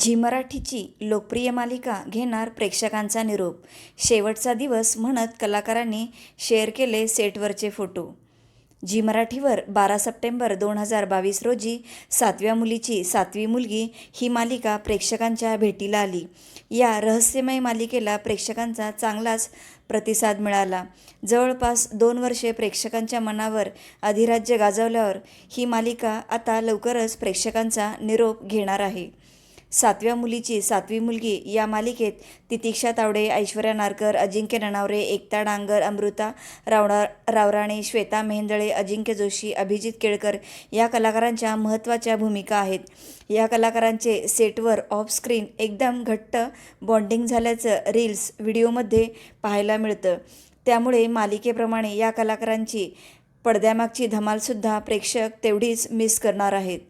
Zee मराठीची लोकप्रिय मालिका घेणार प्रेक्षकांचा निरोप. शेवटचा दिवस म्हणत कलाकारांनी शेअर केले सेटवरचे फोटो. झी मराठीवर बारा सप्टेंबर दोन हजार बावीस रोजी सातव्या मुलीची सातवी मुलगी ही मालिका प्रेक्षकांच्या भेटीला आली. या रहस्यमय मालिकेला प्रेक्षकांचा चांगलाच प्रतिसाद मिळाला. जवळपास दोन वर्षे प्रेक्षकांच्या मनावर अधिराज्य गाजवल्यावर ही मालिका आता लवकरच प्रेक्षकांचा निरोप घेणार आहे. सातव्या मुलीची सातवी मुलगी या मालिकेत तितिक्षा तावडे ऐश्वर्या नारकर अजिंक्य ननावरे एकता डांगर अमृता रावणा रावराणे श्वेता मेहेंदळे अजिंक्य जोशी अभिजित केळकर या कलाकारांच्या महत्त्वाच्या भूमिका आहेत. या कलाकारांचे सेटवर ऑफ स्क्रीन एकदम घट्ट बॉन्डिंग झाल्याचं रील्स व्हिडिओमध्ये पाहायला मिळतं. त्यामुळे मालिकेप्रमाणे या कलाकारांची पडद्यामागची धमालसुद्धा प्रेक्षक तेवढीच मिस करणार आहेत.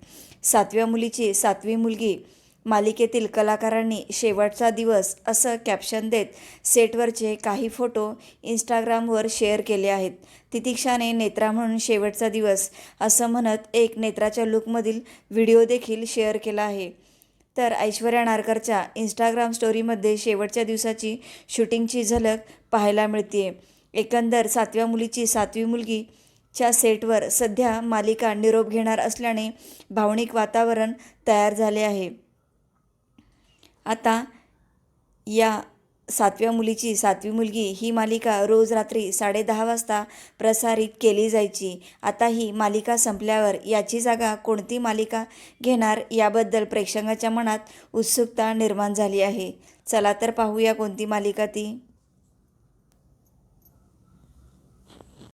सातव्या मुलीची सातवी मुलगी मालिकेतील कलाकारांनी शेवटचा दिवस असं कॅप्शन देत सेटवरचे काही फोटो इंस्टाग्रामवर शेअर केले आहेत. तितिक्षाने नेत्रा म्हणून शेवटचा दिवस असं म्हणत एक नेत्राच्या लुकमधील व्हिडिओ देखील शेअर केला आहे. तर ऐश्वर्या नारकरच्या इंस्टाग्राम स्टोरीमध्ये शेवटच्या दिवसाची शूटिंगची झलक पाहायला मिळते. एकंदर सातव्या मुलीची सातवी मुलगी च्या सेटवर सध्या मालिका निरोप घेणार असल्याने भावनिक वातावरण तयार झाले आहे. आता या सातव्या मुलीची सातवी मुलगी ही मालिका रोज रात्री साडेदहा वाजता प्रसारित केली जायची. आता ही मालिका संपल्यावर याची जागा कोणती मालिका घेणार याबद्दल प्रेक्षकांच्या मनात उत्सुकता निर्माण झाली आहे. चला तर पाहूया कोणती मालिका ती.